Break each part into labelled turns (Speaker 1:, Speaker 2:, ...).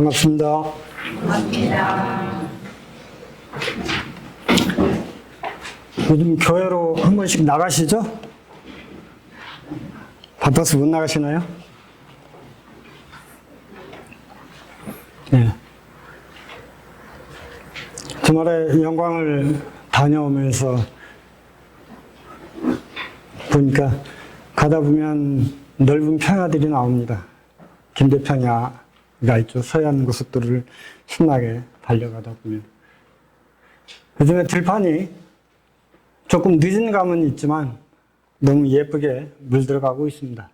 Speaker 1: 반갑습니다. 요즘 교회로 한 번씩 나가시죠? 바빠서 못 나가시나요? 네. 주말에 영광을 다녀오면서 보니까 가다 보면 넓은 평야들이 나옵니다. 김대평야 가 있죠. 서해안 고속도로를 신나게 달려가다 보면. 요즘에 들판이 조금 늦은 감은 있지만 너무 예쁘게 물들어가고 있습니다.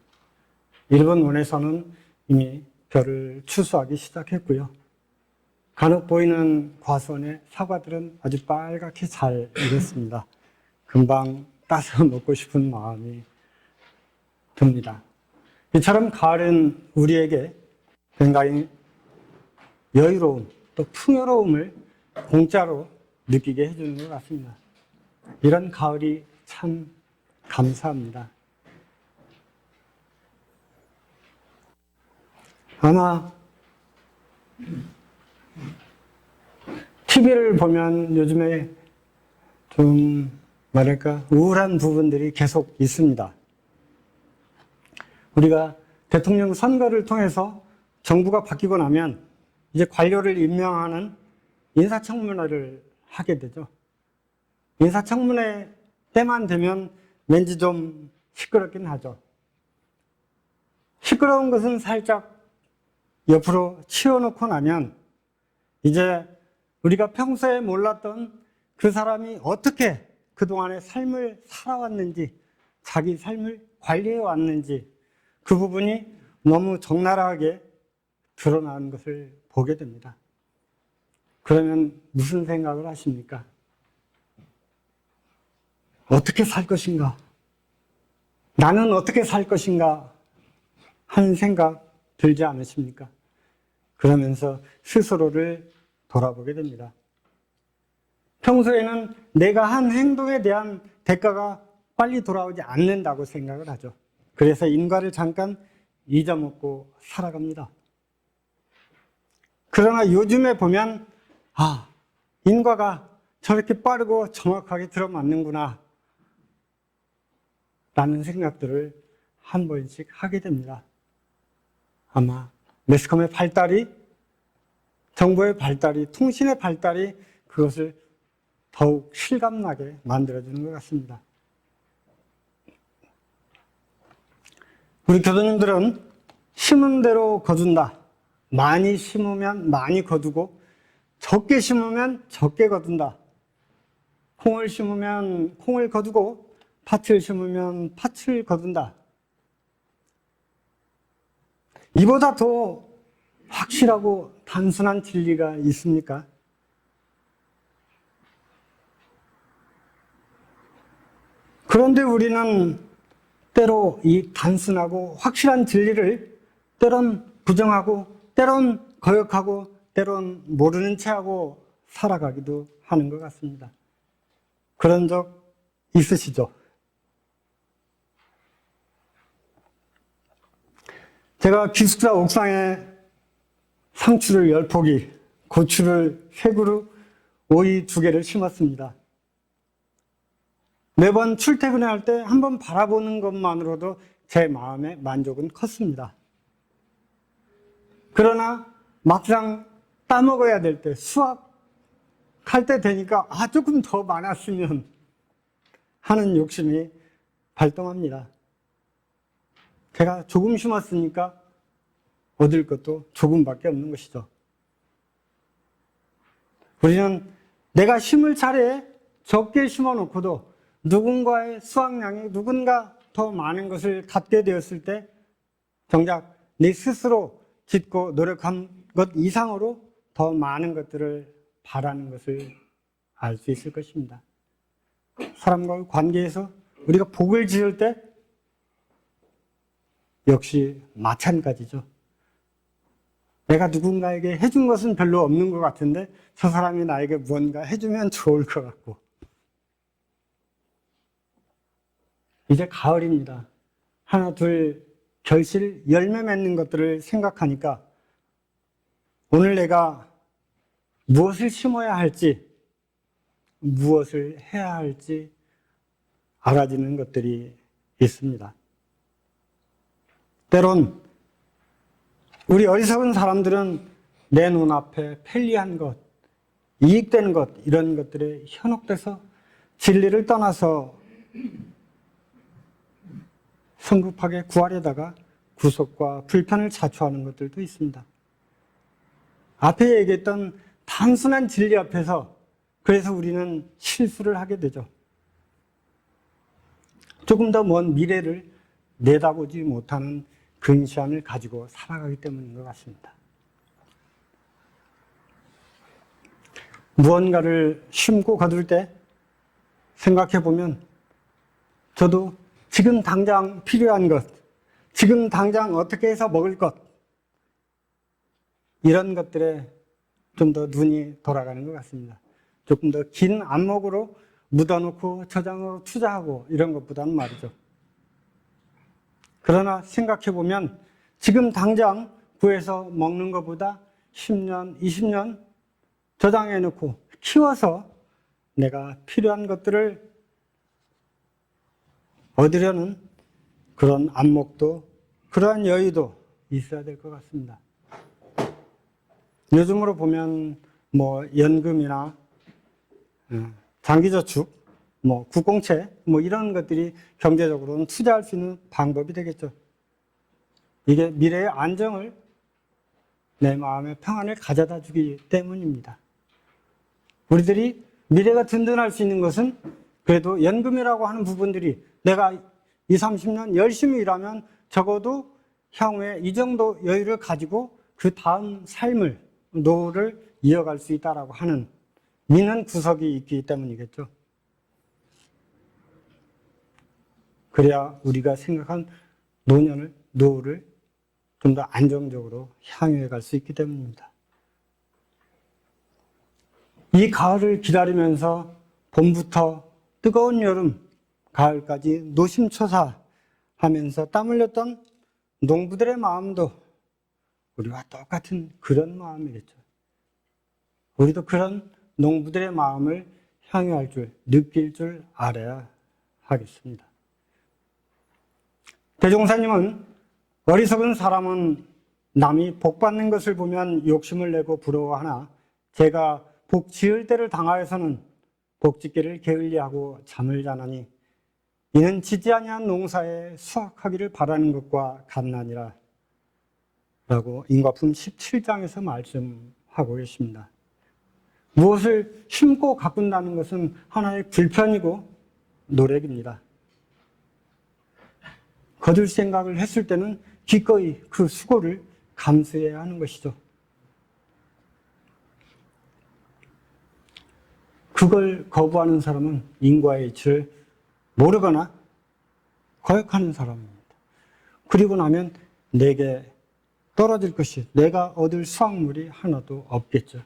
Speaker 1: 일본 원에서는 이미 별을 추수하기 시작했고요. 간혹 보이는 과수원의 사과들은 아주 빨갛게 잘 익었습니다. 금방 따서 먹고 싶은 마음이 듭니다. 이처럼 가을은 우리에게 굉장히 여유로움 또 풍요로움을 공짜로 느끼게 해주는 것 같습니다. 이런 가을이 참 감사합니다. 아마 TV를 보면 요즘에 좀 말할까 우울한 부분들이 계속 있습니다. 우리가 대통령 선거를 통해서 정부가 바뀌고 나면 이제 관료를 임명하는 인사청문회를 하게 되죠. 인사청문회 때만 되면 왠지 좀 시끄럽긴 하죠. 시끄러운 것은 살짝 옆으로 치워놓고 나면 이제 우리가 평소에 몰랐던 그 사람이 어떻게 그동안의 삶을 살아왔는지, 자기 삶을 관리해 왔는지 그 부분이 너무 적나라하게 드러나는 것을 보게 됩니다. 그러면 무슨 생각을 하십니까? 어떻게 살 것인가? 나는 어떻게 살 것인가? 하는 생각 들지 않으십니까? 그러면서 스스로를 돌아보게 됩니다. 평소에는 내가 한 행동에 대한 대가가 빨리 돌아오지 않는다고 생각을 하죠. 그래서 인과를 잠깐 잊어먹고 살아갑니다. 그러나 요즘에 보면, 아, 인과가 저렇게 빠르고 정확하게 들어맞는구나. 라는 생각들을 한 번씩 하게 됩니다. 아마 매스컴의 발달이, 정보의 발달이, 통신의 발달이 그것을 더욱 실감나게 만들어주는 것 같습니다. 우리 교도님들은 심은 대로 거둔다. 많이 심으면 많이 거두고 적게 심으면 적게 거둔다. 콩을 심으면 콩을 거두고 팥을 심으면 팥을 거둔다. 이보다 더 확실하고 단순한 진리가 있습니까? 그런데 우리는 때로 이 단순하고 확실한 진리를 때론 부정하고 때론 거역하고 때론 모르는 체하고 살아가기도 하는 것 같습니다. 그런 적 있으시죠? 제가 기숙사 옥상에 상추를 열 포기, 고추를 세 그루, 오이 두 개를 심었습니다. 매번 출퇴근할 때 한 번 바라보는 것만으로도 제 마음의 만족은 컸습니다. 그러나 막상 따먹어야 될 때, 수확할 때 되니까, 아, 조금 더 많았으면 하는 욕심이 발동합니다. 제가 조금 심었으니까 얻을 것도 조금밖에 없는 것이죠. 우리는 내가 심을 차례에 적게 심어 놓고도 누군가의 수확량이 누군가 더 많은 것을 갖게 되었을 때 정작 내 스스로 짓고 노력한 것 이상으로 더 많은 것들을 바라는 것을 알 수 있을 것입니다. 사람과의 관계에서 우리가 복을 지을 때 역시 마찬가지죠. 내가 누군가에게 해준 것은 별로 없는 것 같은데 저 사람이 나에게 무언가 해주면 좋을 것 같고 이제 가을입니다. 하나, 둘, 결실, 열매 맺는 것들을 생각하니까 오늘 내가 무엇을 심어야 할지, 무엇을 해야 할지 알아지는 것들이 있습니다. 때론 우리 어리석은 사람들은 내 눈앞에 편리한 것, 이익되는 것, 이런 것들에 현혹돼서 진리를 떠나서 성급하게 구하려다가 구속과 불편을 자초하는 것들도 있습니다. 앞에 얘기했던 단순한 진리 앞에서 그래서 우리는 실수를 하게 되죠. 조금 더 먼 미래를 내다보지 못하는 근시안을 가지고 살아가기 때문인 것 같습니다. 무언가를 심고 거둘 때 생각해 보면 저도 지금 당장 필요한 것, 지금 당장 어떻게 해서 먹을 것, 이런 것들에 좀 더 눈이 돌아가는 것 같습니다. 조금 더 긴 안목으로 묻어놓고 저장으로 투자하고 이런 것보다는 말이죠. 그러나 생각해 보면 지금 당장 구해서 먹는 것보다 10년, 20년 저장해 놓고 키워서 내가 필요한 것들을 얻으려는 그런 안목도 그러한 여유도 있어야 될 것 같습니다. 요즘으로 보면 뭐 연금이나 어, 장기저축, 뭐 국공채, 뭐 이런 것들이 경제적으로는 투자할 수 있는 방법이 되겠죠. 이게 미래의 안정을 내 마음의 평안을 가져다 주기 때문입니다. 우리들이 미래가 든든할 수 있는 것은 그래도 연금이라고 하는 부분들이 내가 20, 30년 열심히 일하면 적어도 향후에 이 정도 여유를 가지고 그 다음 삶을, 노후를 이어갈 수 있다라고 하는 믿는 구석이 있기 때문이겠죠. 그래야 우리가 생각한 노년을, 노후를 좀 더 안정적으로 향유해 갈 수 있기 때문입니다. 이 가을을 기다리면서 봄부터 뜨거운 여름, 가을까지 노심초사 하면서 땀 흘렸던 농부들의 마음도 우리와 똑같은 그런 마음이겠죠. 우리도 그런 농부들의 마음을 향유할 줄, 느낄 줄 알아야 하겠습니다. 대종사님은 어리석은 사람은 남이 복 받는 것을 보면 욕심을 내고 부러워하나 제가 복 지을 때를 당하여서는 복 짓기를 게을리하고 잠을 자나니 이는 지지 아니한 농사에 수확하기를 바라는 것과 같나니라 라고 인과품 17장에서 말씀하고 계십니다. 무엇을 심고 가꾼다는 것은 하나의 불편이고 노력입니다. 거둘 생각을 했을 때는 기꺼이 그 수고를 감수해야 하는 것이죠. 그걸 거부하는 사람은 인과의 이치를 모르거나 거역하는 사람입니다. 그리고 나면 내게 떨어질 것이 내가 얻을 수확물이 하나도 없겠죠.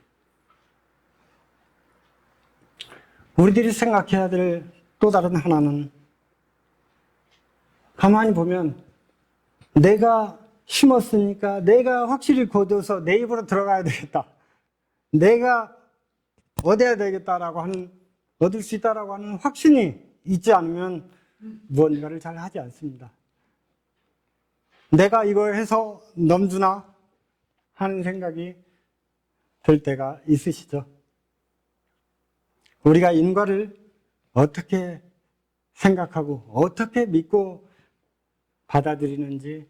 Speaker 1: 우리들이 생각해야 될 또 다른 하나는 가만히 보면 내가 심었으니까 내가 확실히 거둬서 내 입으로 들어가야 되겠다. 내가 얻어야 되겠다라고 하는, 얻을 수 있다라고 하는 확신이 있지 않으면 무언가를 잘 하지 않습니다. 내가 이걸 해서 넘주나 하는 생각이 들 때가 있으시죠? 우리가 인과를 어떻게 생각하고 어떻게 믿고 받아들이는지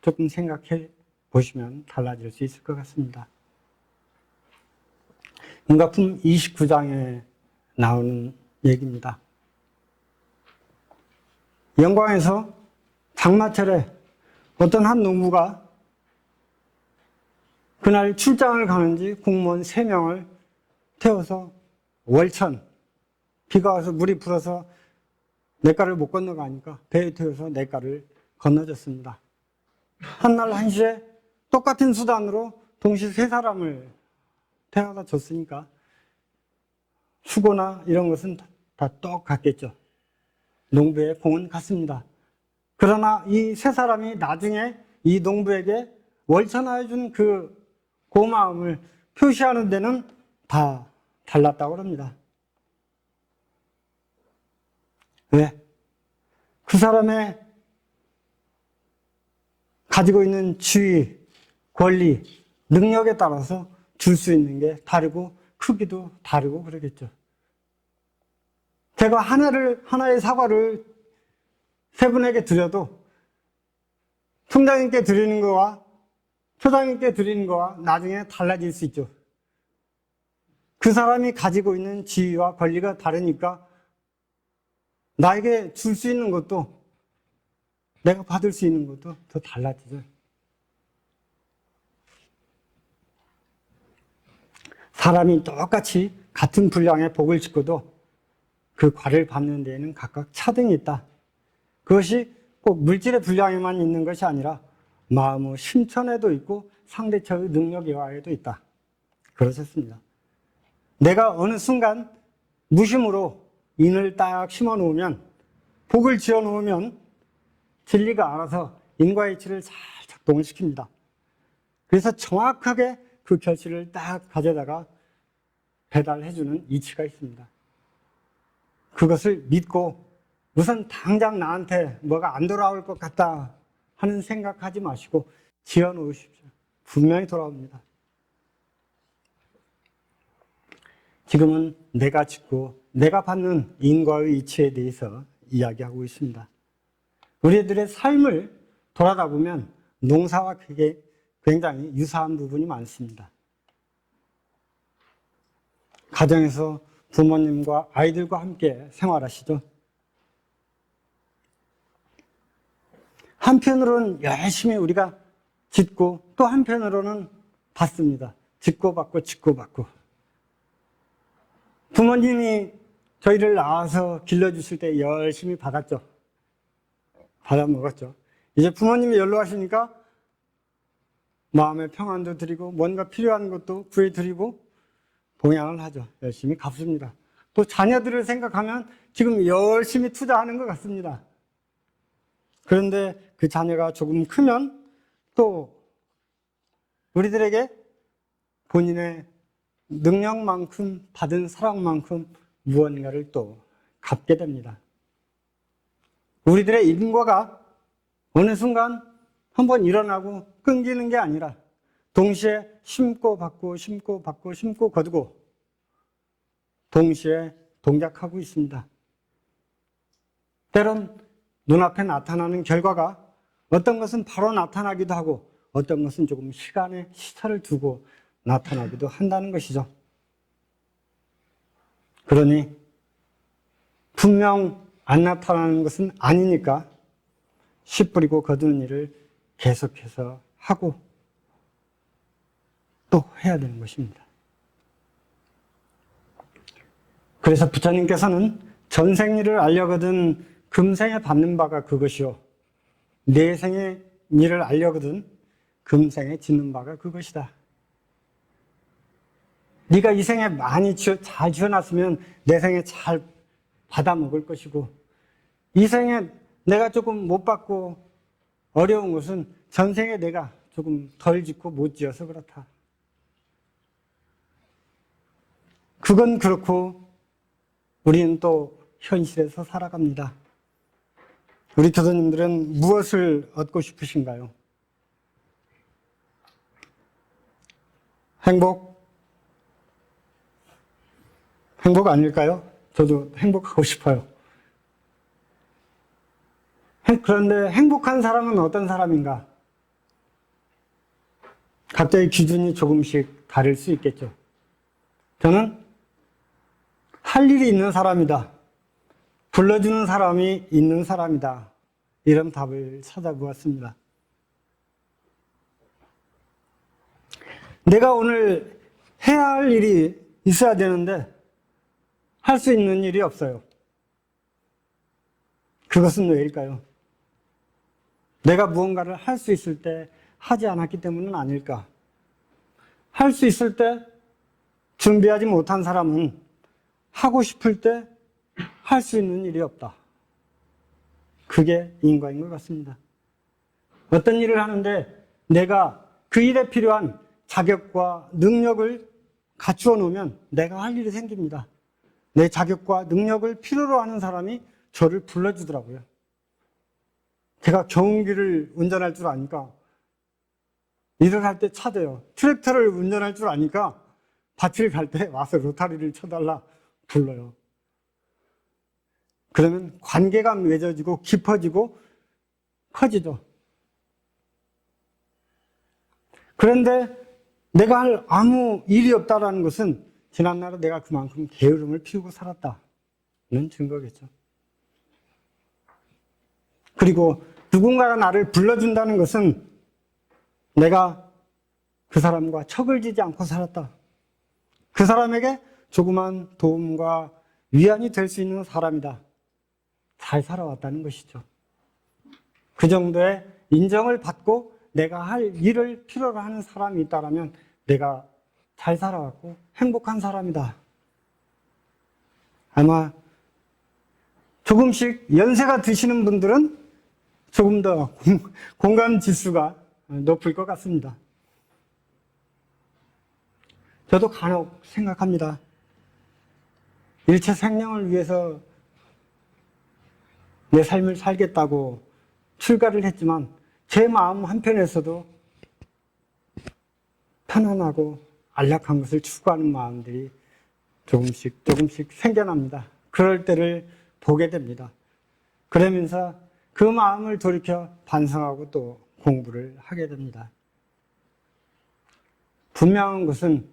Speaker 1: 조금 생각해 보시면 달라질 수 있을 것 같습니다. 인가품 29장에 나오는 얘기입니다. 영광에서 장마철에 어떤 한 농부가 그날 출장을 가는지 공무원 3명을 태워서 월천, 비가 와서 물이 불어서 냇가를 못 건너가니까 배에 태워서 냇가를 건너줬습니다. 한날 한시에 똑같은 수단으로 동시 세 사람을 태워다 줬으니까 수고나 이런 것은 다 똑같겠죠. 농부의 공은 같습니다. 그러나 이 세 사람이 나중에 이 농부에게 월천하여 준그그 마음을 표시하는 데는 다 달랐다고 합니다. 왜? 그 사람의 가지고 있는 지위, 권리, 능력에 따라서 줄 수 있는 게 다르고 크기도 다르고 그러겠죠. 제가 하나를, 하나의 사과를 세 분에게 드려도 총장님께 드리는 거와 초장님께 드리는 거와 나중에 달라질 수 있죠. 그 사람이 가지고 있는 지위와 권리가 다르니까 나에게 줄 수 있는 것도 내가 받을 수 있는 것도 더 달라지죠. 사람이 똑같이 같은 분량의 복을 짓고도 그 과를 받는 데에는 각각 차등이 있다. 그것이 꼭 물질의 분량에만 있는 것이 아니라 마음의 심천에도 있고 상대처의 능력에도 있다. 그러셨습니다. 내가 어느 순간 무심으로 인을 딱 심어 놓으면 복을 지어 놓으면 진리가 알아서 인과 이치를 잘 작동을 시킵니다. 그래서 정확하게 그 결실을 딱 가져다가 배달해주는 이치가 있습니다. 그것을 믿고 우선 당장 나한테 뭐가 안 돌아올 것 같다 하는 생각하지 마시고 지어 놓으십시오. 분명히 돌아옵니다. 지금은 내가 짓고 내가 받는 인과의 이치에 대해서 이야기하고 있습니다. 우리들의 삶을 돌아다 보면 농사와 그게 굉장히 유사한 부분이 많습니다. 가정에서 부모님과 아이들과 함께 생활하시죠. 한편으로는 열심히 우리가 짓고 또 한편으로는 받습니다. 짓고 받고 짓고 받고. 부모님이 저희를 낳아서 길러주실 때 열심히 받았죠. 받아 먹었죠. 이제 부모님이 연로하시니까 마음의 평안도 드리고 뭔가 필요한 것도 구해드리고 봉양을 하죠. 열심히 갚습니다. 또 자녀들을 생각하면 지금 열심히 투자하는 것 같습니다. 그런데 그 자녀가 조금 크면 또 우리들에게 본인의 능력만큼 받은 사랑만큼 무언가를 또 갚게 됩니다. 우리들의 인과가 어느 순간 한번 일어나고 끊기는 게 아니라 동시에 심고 받고 심고 받고 심고 거두고 동시에 동작하고 있습니다. 때론 눈앞에 나타나는 결과가 어떤 것은 바로 나타나기도 하고 어떤 것은 조금 시간의 시차를 두고 나타나기도 한다는 것이죠. 그러니 분명 안 나타나는 것은 아니니까 씨 뿌리고 거두는 일을 계속해서 하고 또 해야 되는 것입니다. 그래서 부처님께서는 전생일을 알려거든 금생에 받는 바가 그것이요. 내생의 일을 알려거든 금생에 짓는 바가 그것이다. 네가 이 생에 많이 지어, 잘 지어놨으면 내 생에 잘 받아 먹을 것이고 이 생에 내가 조금 못 받고 어려운 것은 전생에 내가 조금 덜 짓고 못 지어서 그렇다. 그건 그렇고 우리는 또 현실에서 살아갑니다. 우리 교도님들은 무엇을 얻고 싶으신가요? 행복? 행복 아닐까요? 저도 행복하고 싶어요. 그런데 행복한 사람은 어떤 사람인가? 각자의 기준이 조금씩 다를 수 있겠죠. 저는 할 일이 있는 사람이다. 불러주는 사람이 있는 사람이다. 이런 답을 찾아보았습니다. 내가 오늘 해야 할 일이 있어야 되는데 할 수 있는 일이 없어요. 그것은 왜일까요? 내가 무언가를 할 수 있을 때 하지 않았기 때문은 아닐까? 할 수 있을 때 준비하지 못한 사람은 하고 싶을 때 할 수 있는 일이 없다. 그게 인과인 것 같습니다. 어떤 일을 하는데 내가 그 일에 필요한 자격과 능력을 갖추어 놓으면 내가 할 일이 생깁니다. 내 자격과 능력을 필요로 하는 사람이 저를 불러주더라고요. 제가 경운기를 운전할 줄 아니까 일을 할때 찾아요. 트랙터를 운전할 줄 아니까 밭을 갈 때 와서 로타리를 쳐달라 불러요. 그러면 관계가 맺어지고 깊어지고 커지죠. 그런데 내가 할 아무 일이 없다라는 것은 지난날에 내가 그만큼 게으름을 피우고 살았다는 증거겠죠. 그리고 누군가가 나를 불러준다는 것은 내가 그 사람과 척을 지지 않고 살았다. 그 사람에게 조그만 도움과 위안이 될 수 있는 사람이다. 잘 살아왔다는 것이죠. 그 정도의 인정을 받고 내가 할 일을 필요로 하는 사람이 있다면 내가 잘 살아왔고 행복한 사람이다. 아마 조금씩 연세가 드시는 분들은 조금 더 공감 지수가 높을 것 같습니다. 저도 간혹 생각합니다. 일체 생명을 위해서 내 삶을 살겠다고 출가를 했지만 제 마음 한편에서도 편안하고 안락한 것을 추구하는 마음들이 조금씩 조금씩 생겨납니다. 그럴 때를 보게 됩니다. 그러면서 그 마음을 돌이켜 반성하고 또 공부를 하게 됩니다. 분명한 것은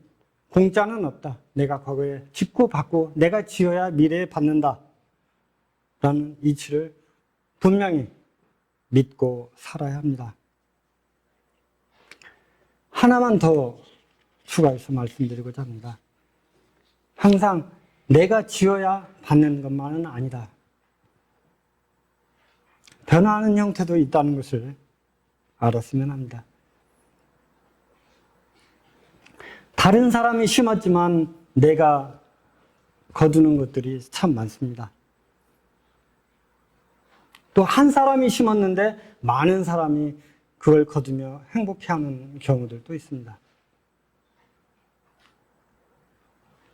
Speaker 1: 공짜는 없다. 내가 과거에 짓고 받고 내가 지어야 미래에 받는다. 라는 이치를 분명히 믿고 살아야 합니다. 하나만 더 추가해서 말씀드리고자 합니다. 항상 내가 지어야 받는 것만은 아니다. 변화하는 형태도 있다는 것을 알았으면 합니다. 다른 사람이 심었지만 내가 거두는 것들이 참 많습니다. 또 한 사람이 심었는데 많은 사람이 그걸 거두며 행복해하는 경우들도 있습니다.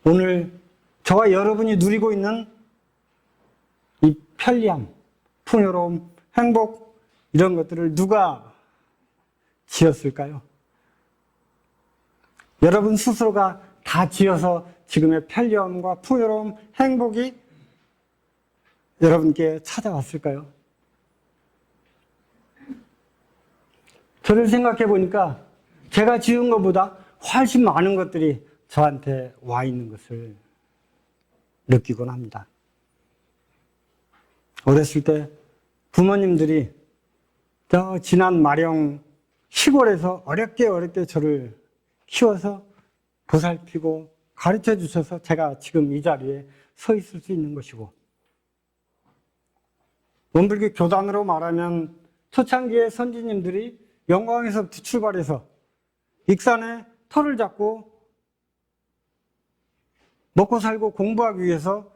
Speaker 1: 오늘 저와 여러분이 누리고 있는 이 편리함, 풍요로움, 행복 이런 것들을 누가 지었을까요? 여러분 스스로가 다 지어서 지금의 편리함과 풍요로움, 행복이 여러분께 찾아왔을까요? 저를 생각해 보니까 제가 지은 것보다 훨씬 많은 것들이 저한테 와 있는 것을 느끼곤 합니다. 어렸을 때 부모님들이 저 지난 마령 시골에서 어렵게 어렵게 저를 키워서 보살피고 가르쳐 주셔서 제가 지금 이 자리에 서 있을 수 있는 것이고 원불교 교단으로 말하면 초창기의 선지님들이 영광에서부터 출발해서 익산에 터를 잡고 먹고 살고 공부하기 위해서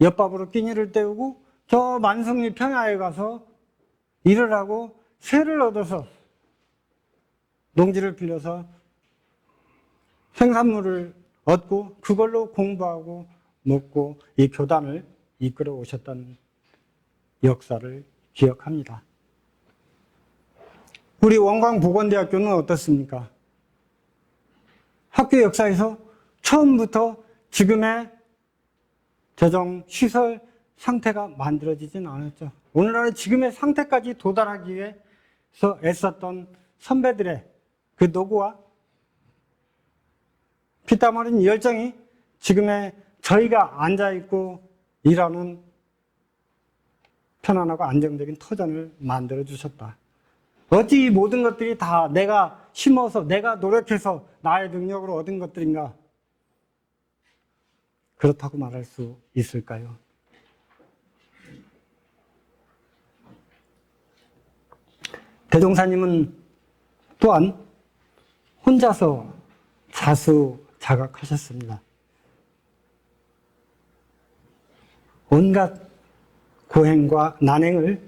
Speaker 1: 옆밥으로 끼니를 때우고 저 만성리 평야에 가서 일을 하고 새를 얻어서 농지를 빌려서 생산물을 얻고 그걸로 공부하고 먹고 이 교단을 이끌어 오셨던 역사를 기억합니다. 우리 원광보건대학교는 어떻습니까? 학교 역사에서 처음부터 지금의 재정 시설 상태가 만들어지진 않았죠. 오늘날의 지금의 상태까지 도달하기 위해서 애썼던 선배들의 그 노고와 피땀 흘린 열정이 지금의 저희가 앉아있고 일하는 편안하고 안정적인 터전을 만들어 주셨다. 어찌 이 모든 것들이 다 내가 심어서 내가 노력해서 나의 능력으로 얻은 것들인가? 그렇다고 말할 수 있을까요? 대종사님은 또한 혼자서 자수 자각하셨습니다. 온갖 고행과 난행을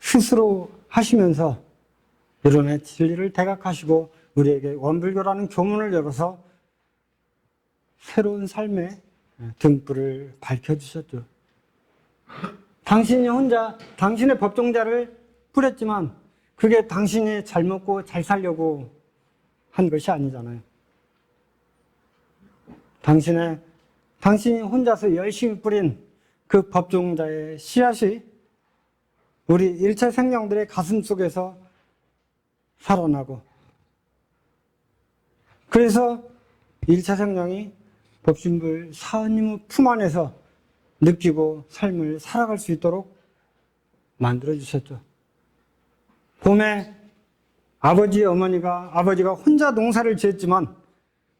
Speaker 1: 스스로 하시면서 이론의 진리를 대각하시고 우리에게 원불교라는 교문을 열어서 새로운 삶의 등불을 밝혀주셨죠. 당신이 혼자 당신의 법종자를 뿌렸지만 그게 당신이 잘 먹고 잘 살려고 한 것이 아니잖아요. 당신의 당신이 혼자서 열심히 뿌린 그 법종자의 씨앗이 우리 일체 생명들의 가슴 속에서 살아나고 그래서 일체 생명이 법신불 사원님의 품 안에서 느끼고 삶을 살아갈 수 있도록 만들어 주셨죠. 봄에 아버지 어머니가 아버지가 혼자 농사를 지었지만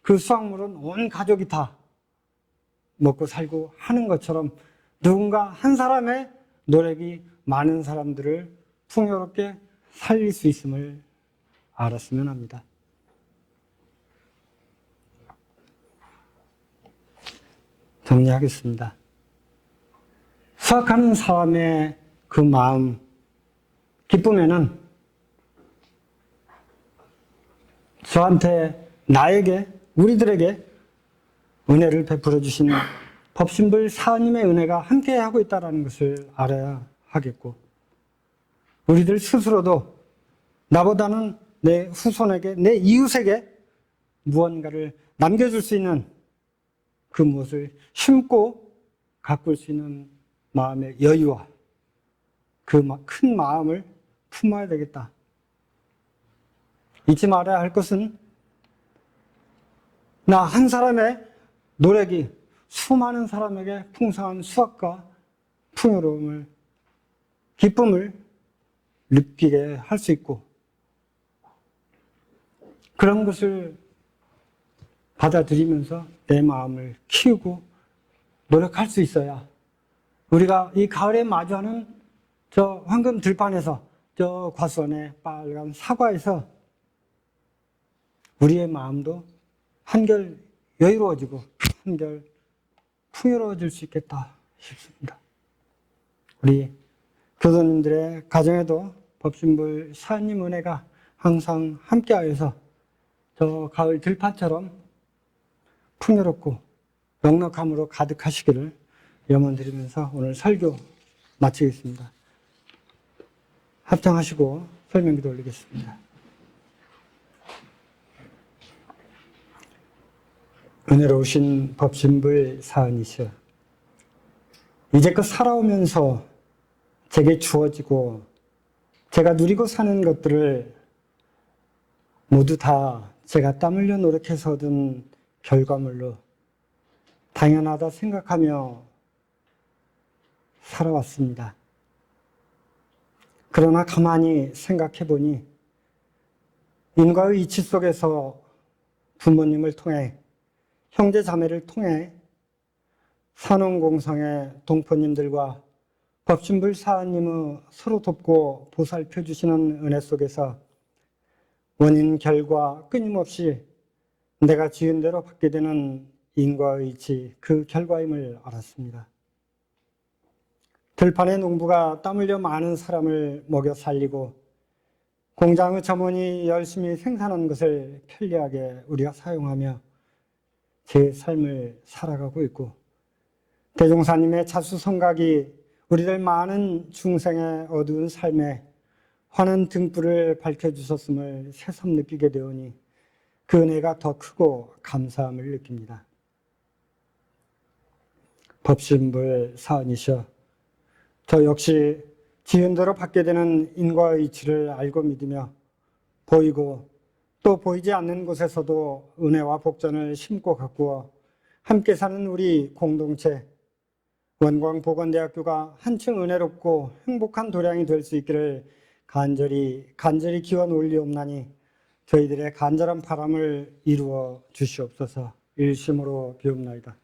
Speaker 1: 그 수확물은 온 가족이 다 먹고 살고 하는 것처럼 누군가 한 사람의 노력이 많은 사람들을 풍요롭게 살릴 수 있음을 알았으면 합니다. 정리하겠습니다. 수학하는 사람의 그 마음, 기쁨에는 저한테, 나에게, 우리들에게 은혜를 베풀어 주신 법신불 사님의 은혜가 함께 하고 있다는 것을 알아야 하겠고, 우리들 스스로도 나보다는 내 후손에게, 내 이웃에게 무언가를 남겨줄 수 있는 그 무엇을 심고 가꿀 수 있는 마음의 여유와 그 큰 마음을 품어야 되겠다. 잊지 말아야 할 것은 나 한 사람의 노력이 수많은 사람에게 풍성한 수확과 풍요로움을, 기쁨을 느끼게 할 수 있고, 그런 것을 받아들이면서 내 마음을 키우고 노력할 수 있어야 우리가 이 가을에 마주하는 저 황금 들판에서 저 과수원의 빨간 사과에서 우리의 마음도 한결 여유로워지고 한결 풍요로워질 수 있겠다 싶습니다. 우리 교도님들의 가정에도 법신불 사님 은혜가 항상 함께하여서 저 가을 들판처럼 풍요롭고 넉넉함으로 가득하시기를 염원드리면서 오늘 설교 마치겠습니다. 합장하시고 설명기도 올리겠습니다. 은혜로우신 법신불 사은이시여 이제껏 살아오면서 제게 주어지고 제가 누리고 사는 것들을 모두 다 제가 땀 흘려 노력해서 얻은 결과물로 당연하다 생각하며 살아왔습니다. 그러나 가만히 생각해 보니 인과의 이치 속에서 부모님을 통해 형제 자매를 통해 산원공성의 동포님들과 법신불 사님의 서로 돕고 보살펴 주시는 은혜 속에서 원인 결과 끊임없이 내가 지은 대로 받게 되는 인과의 이치 그 결과임을 알았습니다. 들판의 농부가 땀 흘려 많은 사람을 먹여 살리고 공장의 점원이 열심히 생산한 것을 편리하게 우리가 사용하며 제 삶을 살아가고 있고 대종사님의 자수성각이 우리들 많은 중생의 어두운 삶에 환한 등불을 밝혀주셨음을 새삼 느끼게 되오니 그 은혜가 더 크고 감사함을 느낍니다. 법신불 사원이셔 저 역시 지은 대로 받게 되는 인과의 이치를 알고 믿으며 보이고 또 보이지 않는 곳에서도 은혜와 복전을 심고 가꾸어 함께 사는 우리 공동체 원광보건대학교가 한층 은혜롭고 행복한 도량이 될 수 있기를 간절히 간절히 기원 올리옵나니 저희들의 간절한 바람을 이루어 주시옵소서 일심으로 비옵나이다.